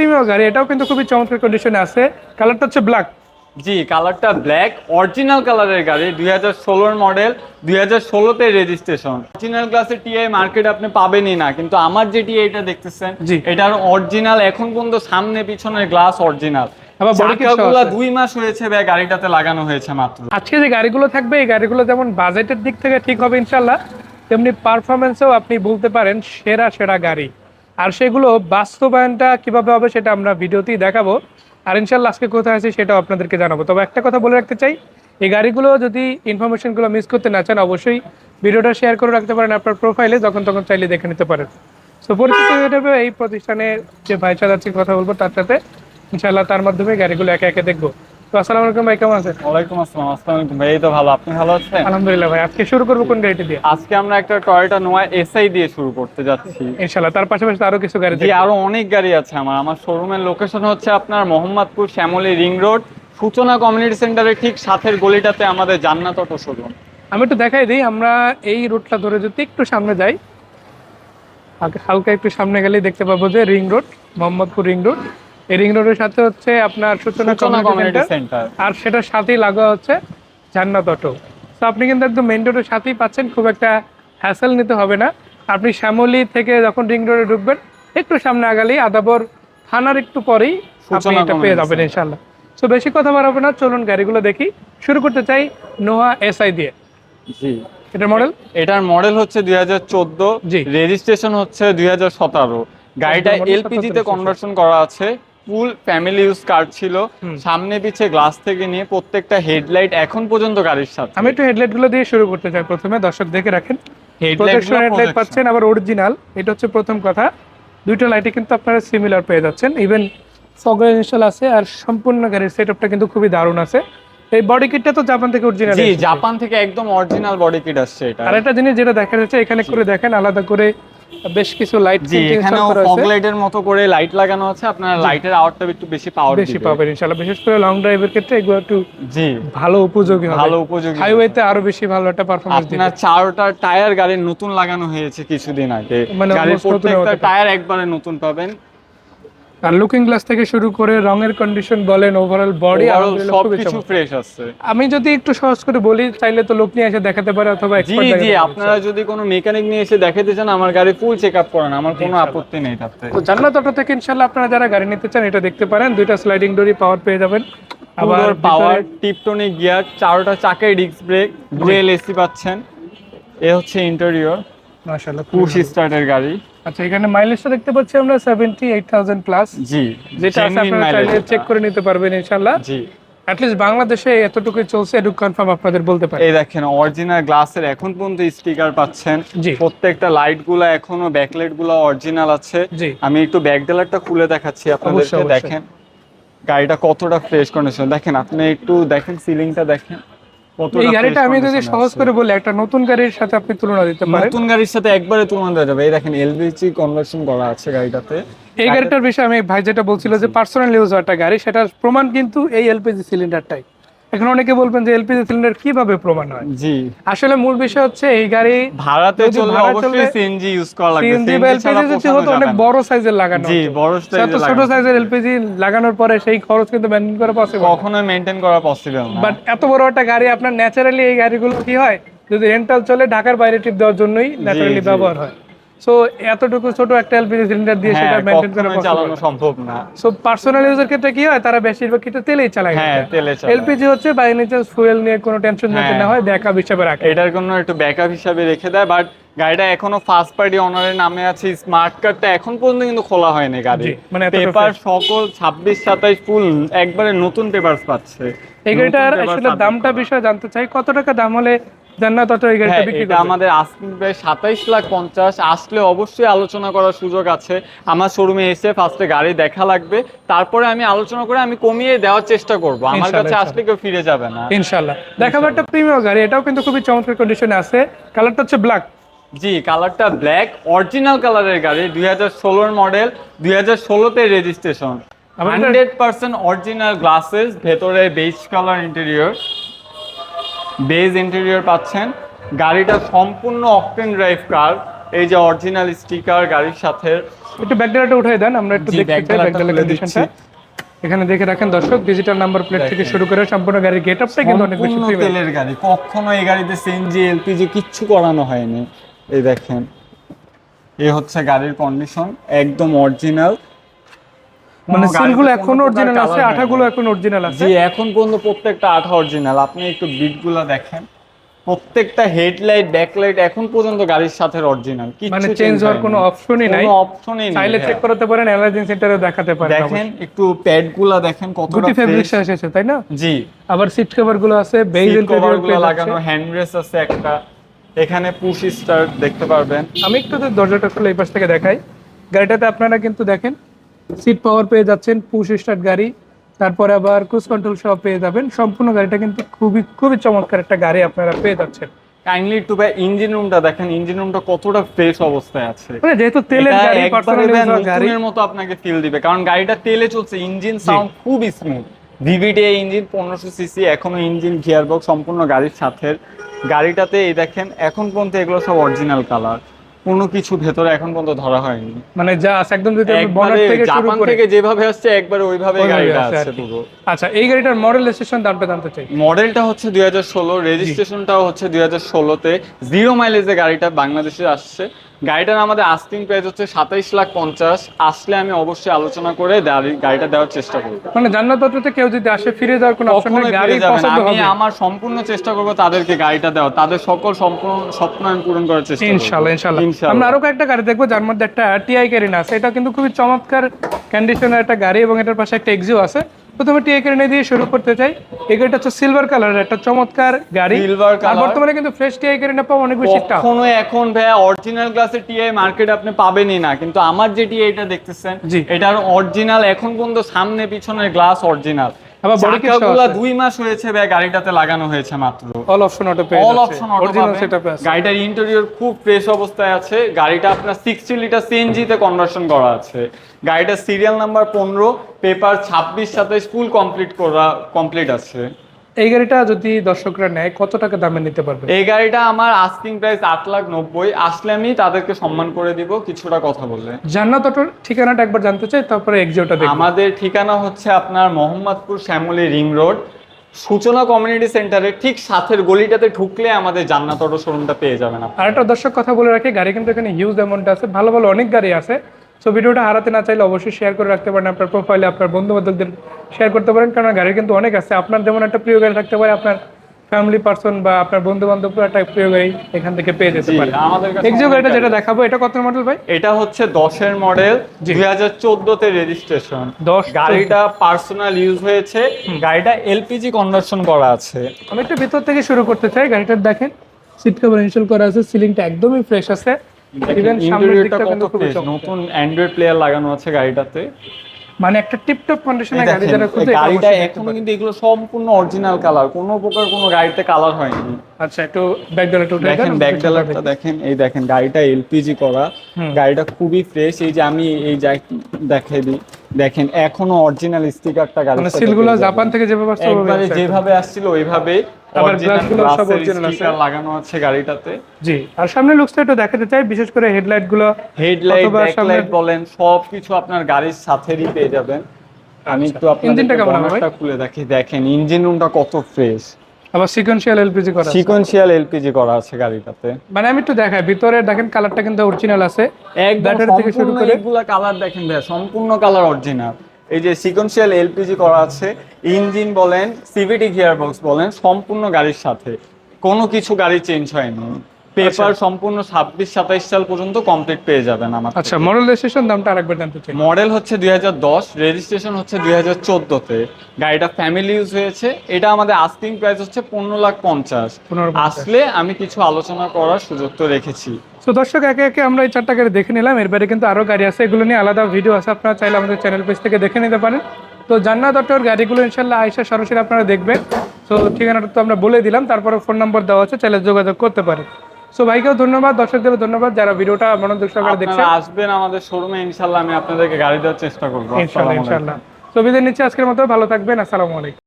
Premium গাড়ি এটাও কিন্তু খুবই চমৎকার কন্ডিশনে আছে। কালারটা হচ্ছে ব্ল্যাক জি কালারটা ব্ল্যাক অরিজিনাল কালারের গাড়ি দুই হাজার ষোলোর মডেল দুই হাজার ষোলোতে রেজিস্ট্রেশন অরিজিনাল ক্লাসের টিআই মার্কেট আপনি পাবেনই না কিন্তু আমার যে টিআইটা দেখতেছেন জি। এটার অরিজিনাল এখন পর্যন্ত সামনে পিছনের গ্লাস অরিজিনাল। দুই মাস হয়েছে গাড়িটাতে লাগানো হয়েছে মাত্র। আজকে যে গাড়িগুলো থাকবে এই গাড়িগুলো যেমন বাজেটের দিক থেকে ঠিক হবে ইনশাল্লাহ তেমনি পারফরমেন্সেও আপনি বলতে পারেন সেরা সেরা গাড়ি। আর সেগুলো বাস্তবায়নটা কীভাবে হবে সেটা আমরা ভিডিওতেই দেখাবো। আর ইনশাল্লাহ আজকে কোথায় আছে সেটাও আপনাদেরকে জানাব। তবে একটা কথা বলে রাখতে চাই, এই গাড়িগুলো যদি ইনফরমেশনগুলো মিস করতে না চান, অবশ্যই ভিডিওটা শেয়ার করে রাখতে পারেন আপনার প্রোফাইলে যখন তখন চাইলে দেখে নিতে পারেন। সো পরিচিত এই প্রতিষ্ঠানের যে ভাই চালাচ্ছি কথা বলব তার সাথে। ইনশাল্লাহ তার মাধ্যমে গাড়িগুলো একে একে দেখব। তো আসসালামু আলাইকুম ভাই কেমন আছেন? ওয়ালাইকুম আসসালাম আসসালামু আলাইকুম ভাই এই তো ভালো আপনি ভালো আছেন? আলহামদুলিল্লাহ ভাই আজকে শুরু করব কোন গাড়িটি দিয়ে? আজকে আমরা একটা টয়োটা নোয়া এসআই দিয়ে শুরু করতে যাচ্ছি। তার পাশাপাশি আরও কিছু গাড়ি আরও অনেক গাড়ি আছে আমার আমার শোরুমের লোকেশন হচ্ছে আপনার Mohammadpur Shyamoli ring road Suchona community সেন্টারের ঠিক সাথের গলিটাতে আমাদের জান্নাত অটো শোরুম আমি একটু দেখাই দিই আমরা এই রুটটা ধরে যদি একটু সামনে যাই হালকা- হালকা একটু সামনে গেলেই দেখতে পাবো যে ring road Mohammadpur ring road. এই রিং রোডের সাথে হচ্ছে আপনার সূচনা কমিউনিটি সেন্টার আর সেটার সাথেই লাগা হচ্ছে জান্নাত অটো তো আপনি কিন্তু একদম মেইন রোডের সাথেই পাচ্ছেন খুব একটা হ্যাসেল নিতে হবে না। আপনি শ্যামলী থেকে যখন রিং রোডে ঢুকবেন একটু সামনে আগালেই আদাবর থানার একটু পরেই আপনি এটা পেয়ে যাবেন ইনশাল্লাহ তো বেশি কথা বাড়াবো না চলুন গাড়িগুলো দেখি। শুরু করতে চাই নোহা এসআই দিয়ে। জি। এটার মডেল এটার মডেল হচ্ছে দুই হাজার চোদ্দ জি। রেজিস্ট্রেশন হচ্ছে দুই হাজার সতেরো। গাড়িটা model এলপিজি তে 77 কনভার্সন করা আছে। ফুল ফ্যামিলি ইউজ কার ছিল। সামনে পিছে গ্লাস থেকে নিয়ে প্রত্যেকটা হেডলাইট এখন পর্যন্ত গাড়ির সাথে। আমি একটু হেডলাইটগুলো দিয়ে শুরু করতে চাই প্রথমে দর্শক দেখে রাখেন। হেডলাইট প্রোটেকশন হেডলাইট পাচ্ছেন আবার অরিজিনাল এটা হচ্ছে প্রথম কথা। দুইটা লাইটে কিন্তু আপনারা সিমিলার পেয়ে যাচ্ছেন। ইভেন ফগার ইনস্টল আছে আর সম্পূর্ণ গাড়ির সেটআপটা কিন্তু খুবই দারুণ আছে। এই বডি কিটটা তো জাপান থেকে অরিজিনাল জি জাপান থেকে একদম অরিজিনাল বডি কিট আসছে এটা। আর একটা জিনিস যেটা দেখা যাচ্ছে এখানে করে দেখেন আলাদা করে বেশ কিছু লাইট জি এখানেও ফগ লাইটের মতো করে লাইট লাগানো আছে। আপনার লাইটের আওয়ারটা একটু বেশি পাওয়ার বেশি পাবেন ইনশাআল্লাহ। বিশেষ করে লং ড্রাইভের ক্ষেত্রে এগুলো একটু জি। ভালো উপযোগী হবে। ভালো উপযোগী হাইওয়েতে আরও বেশি ভালো একটা পারফরম্যান্স দিবে। আপনার চারটা টায়ার গাড়ির নতুন লাগানো হয়েছে কিছুদিন আগে। মানে গাড়ির প্রত্যেকটা টায়ার একবারে নতুন পাবেন। আর লুকিং গ্লাস থেকে শুরু করে রঙের কন্ডিশন বলেন ওভারঅল বডি Overall সবকিছু ফ্রেশ আছে। আমি যদি একটু সহজ করে বলি চাইলে তো লোক নিয়ে এসে দেখাতে পারে অথবা জি জি আপনারা যদি কোনো মেকানিক নিয়ে এসে দেখাতে চান আমার গাড়ি ফুল চেক আপ করেন আমার কোনো আপত্তি নেই তাতে। তো জান্নাত অটো থেকে ইনশাআল্লাহ আপনারা যারা গাড়ি নিতে চান এটা দেখতে পারেন দুইটা স্লাইডিং ডোরি পাওয়ার পেয়ে যাবেন। আবার আবার পাওয়ার টিপটনিক গিয়ার চারটা চাকায় ডিস্ক ব্রেক ডুয়েল এসি পাচ্ছেন। এ হচ্ছে ইন্টেরিয়র মাশাআল্লাহ পুশ স্টার্টের গাড়ি। আচ্ছা এখানে মাইলেজটা দেখতে পাচ্ছি আমরা 78000 প্লাস জি যেটা আছে আপনারা চাইলে চেক করে নিতে পারবেন ইনশাআল্লাহ। জি। অ্যাটলিস্ট বাংলাদেশে এতটুকুই চলছে এটুকু কনফার্ম আপনাদের বলতে পারি। এই দেখেন অরিজিনাল গ্লাসের এখন পর্যন্ত স্টিকার পাচ্ছেন। জি। প্রত্যেকটা লাইটগুলো এখনও ব্যাকলাইটগুলো অরিজিনাল আছে। জি। আমি একটু ব্যাক ডেলারটা খুলে দেখাচ্ছি আপনাদেরকে। দেখেন। গাড়িটা কতটা ফ্রেশ কন্ডিশন দেখেন আপনি একটু দেখেন সিলিংটা দেখেন। এই গাড়িটা আমি যদি সহজ করে বলি একটা নতুন গাড়ির সাথে আপনি তুলনা দিতে পারেন। নতুন গাড়ির সাথে একবারে তুলনা দেওয়া যাবে। এই দেখেন এলপিজি কনভার্সন করা আছে গাড়িটাতে। এই গাড়িটার বিষয়ে আমি ভাই যেটা বলছিল যে পার্সোনাল ইউজ একটা গাড়ি সেটার প্রমাণ কিন্তু এই এলপিজি সিলিন্ডারটাই এখন অনেকে বলবেন যে এলপিজি সিলিন্ডার কীভাবে প্রমাণ হয়? জি। আসলে মূল বিষয় হচ্ছে এই গাড়ি ভাড়াতে চললে অবশ্যই সিএনজি ইউজ করা লাগবে। সিএনজি বা এলপিজি যদি হতো অনেক বড় সাইজের লাগানো জি বড় সে এত ছোট সাইজের এলপিজি লাগানোর পরে সেই খরচ কিন্তু মেনটেন করা পসিবল কখনোই মেনটেন করা পসিবল না। বাট এত বড় একটা গাড়ি আপনার ন্যাচারালি এই গাড়িগুলো কি হয়? যদি রেন্টাল চলে ঢাকার বাইরে টিপ দেওয়ার জন্যই ন্যাচারালি ব্যবহার হয়। সো এতটুকু ছোট একটা এলপিজি সিলিন্ডার দিয়ে সেটা হ্যাঁ মেনটেন করা চালানো সম্ভব না। সো পার্সোনাল ইউজের ক্ষেত্রে কি হয়? তারা বেশিরভাগ ক্ষেত্রে তেলেই চালায়। হ্যাঁ তেলে চালায়। এলপিজি হচ্ছে বাই নেচার ফুয়েল নিয়ে কোনো টেনশন যাতে হ্যাঁ। না হয়। ব্যাকআপ হিসাবে রাখে। এটার জন্য একটু ব্যাকআপ হিসাবে রেখে দেয় বাট গাড়িটা এখনও ফার্স্ট পার্টি অনারের নামে আছে স্মার্ট কার্ডটা এখন পর্যন্ত কিন্তু খোলা হয়নি গাড়ি। মানে পেপার সকল ছাব্বিশ সাতাইশ ফুল একবারে নতুন পেপার পাচ্ছে। এই গাড়িটার আসলে দামটা বিষয়ে জানতে চাই কত টাকা দাম হলে এই গাড়িটা হ্যাঁ বিক্রি আমাদের সাতাইশ লাখ পঞ্চাশ। আসলে অবশ্যই আলোচনা করার সুযোগ আছে। আমার শোরুমে এসে ফার্স্টে গাড়ি দেখা লাগবে। তারপরে আমি আলোচনা করে আমি কমিয়ে দেওয়ার চেষ্টা করব। আমার কাছে আসলে কেউ ফিরে যাবে না। ইনশাল্লাহ। দেখাবো একটা প্রিমিয়াম গাড়ি এটাও কিন্তু খুবই চমৎকার কন্ডিশনে আছে। কালারটা হচ্ছে ব্ল্যাক জি কালারটা ব্ল্যাক অরিজিনাল কালারের গাড়ি দুই হাজার ষোলোর মডেল দুই হাজার ষোলোতে registration hundred percent original glasses ভেতরে beige colour interior beige interior পাচ্ছেন। গাড়িটা সম্পূর্ণ অকটেন ড্রাইভ কার এই যে অরিজিনাল স্টিকার গাড়ির সাথে। একটু ব্যাকডালাটা উঠাই দেন আমরা একটু দেখতে চাই ব্যাকডালা কন্ডিশনটা এখানে দেখে রাখেন দর্শক ডিজিটাল নাম্বার প্লেট থেকে শুরু করে সম্পূর্ণ গাড়ির গেট আপটা কিন্তু অনেক বেশি তেলের গাড়ি। কখনো এই গাড়িতে সিএনজি এলপিজি কিচ্ছু করানো হয়নি। এই দেখেন। এই হচ্ছে গাড়ির কন্ডিশন একদম অরিজিনাল মানে সিলগুলো এখন অরিজিনাল আছে আঠাগুলো এখন অরিজিনাল আছে। জি এখন পর্যন্ত প্রত্যেকটা আঠা অরিজিনাল আপনি একটু বিটগুলো দেখেন। প্রত্যেকটা হেডলাইট ব্যাকলাইট এখন পর্যন্ত গাড়ির সাথে অরিজিনাল মানে চেঞ্জ হওয়ার কোনো অপশনই নাই। কোনো অপশনই নেই চাইলে চেক করাতে পারেন অ্যালার্জিন সেন্টারে দেখাতে পারেন দেখেন একটু প্যাডগুলা দেখেন কতটা গুটি ফেব্রিক এসেছে তাই না? জি। আবার সিট কভারগুলো আছে বেজ সিট কভারগুলো লাগানো হ্যান্ড রেস আছে একটা। এখানে পুশ স্টার্ট দেখতে পারবেন। আমি একটু তো দরজাটা খুলে এই পাশ থেকে দেখাই। গাড়িটাতে আপনারা কিন্তু দেখেন সিট পাওয়ার পেয়ে যাচ্ছেন পুশ স্টার্ট গাড়ি। তারপরে আবার ক্রুজ কন্ট্রোল সহ পেয়ে যাবেন। সম্পূর্ণ গাড়িটা কিন্তু খুবই খুবই চমৎকার একটা গাড়ি আপনারা পেয়ে যাচ্ছেন। কাইন্ডলি একটু ভাই ইঞ্জিন রুমটা দেখেন। ইঞ্জিন রুমটা কতটা ফ্রেশ অবস্থায় আছে। মানে যেহেতু তেলের গাড়ি পার্সোনাল ভাই মতো আপনাকে ফিল দিবে। কারণ গাড়িটা তেলে চলছে ইঞ্জিন সাউন্ড খুব স্মুথ ভিভিডি ইঞ্জিন পনেরোশো সিসি এখনও ইঞ্জিন গিয়ার বক্স সম্পূর্ণ গাড়ির সাথে গাড়িটাতে এই দেখেন এখন পর্যন্ত এগুলো সব অরিজিনাল কালার কোনো কিছু ভেতরে এখন পর্যন্ত ধরা হয়নি। মানে যা আছে একদম যদি একবারে বনার থেকে জাপান থেকে যেভাবে আসছে একবার ওইভাবে গাড়িটা আছে। পুরো। আচ্ছা এই গাড়িটার মডেল রেজিস্ট্রেশন দামটা জানতে চাই। মডেলটা হচ্ছে দুই হাজার ষোলো রেজিস্ট্রেশনটাও হচ্ছে দুই হাজার ষোলোতে। জিরো মাইলেজে গাড়িটা বাংলাদেশে আসছে। গাড়িটার আমাদের আস্কিং প্রাইস হচ্ছে সাতাইশ লাখ পঞ্চাশ। আসলে আমি অবশ্যই আলোচনা করে গাড়িটা দেওয়ার চেষ্টা করব। মানে জান্নাত অটোতে কেউ যদি আসে ফিরে যাওয়ার কোনো অপশন গাড়ি আমি আমার সম্পূর্ণ চেষ্টা করব তাদেরকে গাড়িটা দেওয়া তাদের সকল সম্পূর্ণ স্বপ্ন আমি পূরণ করার চেষ্টা করব। ইনশাল্লাহ ইনশাল্লাহ। আমরা আরও কয়েকটা গাড়ি দেখব যার মধ্যে একটা টিআই ক্যারিনা আছে। এটা কিন্তু খুবই চমৎকার কন্ডিশনের একটা গাড়ি এবং এটার পাশে একটা এক্সিও আছে। প্রথমে টিআই ক্যারিনা দিয়ে শুরু করতে চাই। এই গাড়িটা হচ্ছে সিলভার কালারের একটা চমৎকার গাড়ি। সিলভার কালার বর্তমানে কিন্তু ফ্রেশ টিআই ক্যারিনা পাওয়া অনেক বেশি টাফ কখনো এখন ভাইয়া অরিজিনাল গ্লাসের টিআই মার্কেট আপনি পাবেনই না। কিন্তু আমার যে টিআইটা দেখতেছেন। এটার অরিজিনাল এখন পর্যন্ত সামনে পিছনের গ্লাস অরিজিনাল আবার body চাকাগুলো আছে। মাস হয়েছে ভাই গাড়িটাতে লাগানো হয়েছে মাত্র। অল অপশন অটো পেয়ে অল অপশন অটো অরিজিনাল সেটআপে আছে। গাড়িটার ইন্টেরিয়র খুব ফ্রেশ অবস্থায় আছে। গাড়িটা আপনার সিক্সটি লিটার সিএনজি তে কনভার্সন করা আছে। গাড়িটার সিরিয়াল নাম্বার পনেরো পেপার ছাব্বিশ সাথে স্কুল কমপ্লিট করা কমপ্লিট আছে। এই গাড়িটা যদি দর্শকরা নেয় কত টাকা দামে নিতে পারবে? এই গাড়িটা আমার আস্কিং প্রাইস আট লাখ নব্বই। আসলে আমি তাদেরকে সম্মান করে দিব কিছুটা কথা বললে। জান্নাত অটোর ঠিকানাটা একবার জানতে চাই তারপরে এক্সিওটা দেখব। আমাদের ঠিকানা হচ্ছে আপনার Mohammadpur Shyamoli ring road. Suchona community সেন্টারের ঠিক সাথের গলিটাতে ঢুকলে আমাদের জান্নাত অটো শোরুমটা পেয়ে যাবেন আর একটা দর্শক কথা বলে রাখি গাড়ি কিন্তু এখানে হিউজ অ্যামাউন্ট আছে ভালো ভালো অনেক গাড়ি আছে। সো ভিডিওটা হারাতে না চাইলে অবশ্যই শেয়ার করে রাখতে পারেন আপনার প্রোফাইলে আপনার বন্ধু বান্ধবদের শেয়ার করতে পারেন। কারণ গাড়ি কিন্তু অনেক আছে। আপনার যেমন একটা প্রিয় গাড়ি থাকতে পারে আপনার ফ্যামিলি পার্সন বা আপনার বন্ধু বান্ধব একটা প্রিয় গাড়ি এখান থেকে পেয়ে যেতে পারে। এক্সিও গাড়িটা যেটা দেখাবো এটা কত মডেল ভাই? এটা হচ্ছে দশের মডেল দুই হাজার চোদ্দতে রেজিস্ট্রেশন দশ গাড়িটা পার্সোনাল ইউজ হয়েছে। গাড়িটা এলপিজি কনভার্সন করা আছে। আমি একটু ভিতর থেকে শুরু করতে চাই। গাড়িটার দেখেন সিট কভার ইনস্টল করা আছে সিলিংটা একদমই ফ্রেশ আছে। ইন্টেরিয়রটা কত। নতুন অ্যান্ড্রয়েড প্লেয়ার লাগানো আছে গাড়িটাতে। মানে একটা টিপটপ কন্ডিশনে গাড়ি যারা খুঁজে গাড়িটা এখনও কিন্তু এগুলো সম্পূর্ণ অরিজিনাল কালার কোনো প্রকার কোনো গাড়িতে কালার হয়নি। আচ্ছা একটু দেখেন দেখেন এই দেখেন গাড়িটা এলপিজি করা। গাড়িটা খুবই ফ্রেশ এই যে আমি এই দেখাই দিই। দেখেন এখনও অরিজিনাল স্টিকারটা গাড়ি মানে সিলগুলো জাপান থেকে যেভাবে আসছে একবারে যেভাবে আসছিল ওইভাবে আবার glassগুলো সব original আছে। লাগানো আছে গাড়িটাতে। জি আর সামনের লুকসটা একটু দেখাতে চাই বিশেষ করে হেডলাইটগুলো হেডলাইট ব্যাকলাইট বলেন সবকিছু আপনার গাড়ির সাথেই পেয়ে যাবেন। আমি একটু ইঞ্জিনটা আপনাদের কেমন খুলে দেখি। দেখেন ইঞ্জিন রুমটা কত ফ্রেশ আবার সিকোয়েন্সিয়াল এলপিজি করা। সিকোয়েন্সিয়াল এলপিজি করা আছে গাড়িটাতে। মানে আমি একটু দেখাই ভিতরে দেখেন কালারটা কিন্তু অরিজিনাল আছে। এক ব্যাটারি থেকে শুরু করে এগুলা কালার দেখেন ভাই সম্পূর্ণ কালার অরিজিনাল এই যে সিকোয়েন্সিয়াল এলপিজি করা আছে ইঞ্জিন বলেন সিভিটি গিয়ার বক্স বলেন সম্পূর্ণ গাড়ির সাথে। কোনো কিছু গাড়ি চেঞ্জ হয়নি। পেপার সম্পূর্ণ ছাব্বিশ সাতাইশ সাল পর্যন্ত কমপ্লিট পেয়ে যাবেন আমার আচ্ছা মডেল রেজিস্ট্রেশন দামটা আরেকবার জানতে চাই। মডেল হচ্ছে দুই হাজার দশ রেজিস্ট্রেশন হচ্ছে দুই হাজার চোদ্দোতে। গাড়িটা ফ্যামিলি ইউজ হয়েছে। এটা আমাদের আস্কিং প্রাইস হচ্ছে পনেরো লাখ পঞ্চাশ। 15,50,000 আসলে আমি কিছু আলোচনা করার সুযোগ তো রেখেছি। তো দর্শক একে একে আমরা এই চারটা গাড়ি দেখে নিলাম। এর বাইরে কিন্তু আরও গাড়ি আছে। এগুলো নিয়ে আলাদা ভিডিও আছে। আপনারা চাইলে আমাদের চ্যানেল পেজ থেকে দেখে নিতে পারেন। তো জান্নাত অটোর গাড়িগুলো ইনশাল্লাহ আইসা সরাসরি আপনারা দেখবেন। তো ঠিকানাটা তো আমরা বলে দিলাম। তারপরে ফোন নম্বর দেওয়া আছে। চাইলে যোগাযোগ করতে পারেন। সো ভাইকেও ধন্যবাদ দর্শকদেরও ধন্যবাদ যারা ভিডিওটা মনোযোগ সহকারে দেখছেন। আসবেন আমাদের শোরুমে ইনশাআল্লাহ আমি আপনাদেরকে গাড়ি দেওয়ার চেষ্টা করব। ইনশাআল্লাহ ইনশাআল্লাহ। তো বিদায় নিচ্ছি আজকের মতো ভালো থাকবেন আসসালামু আলাইকুম।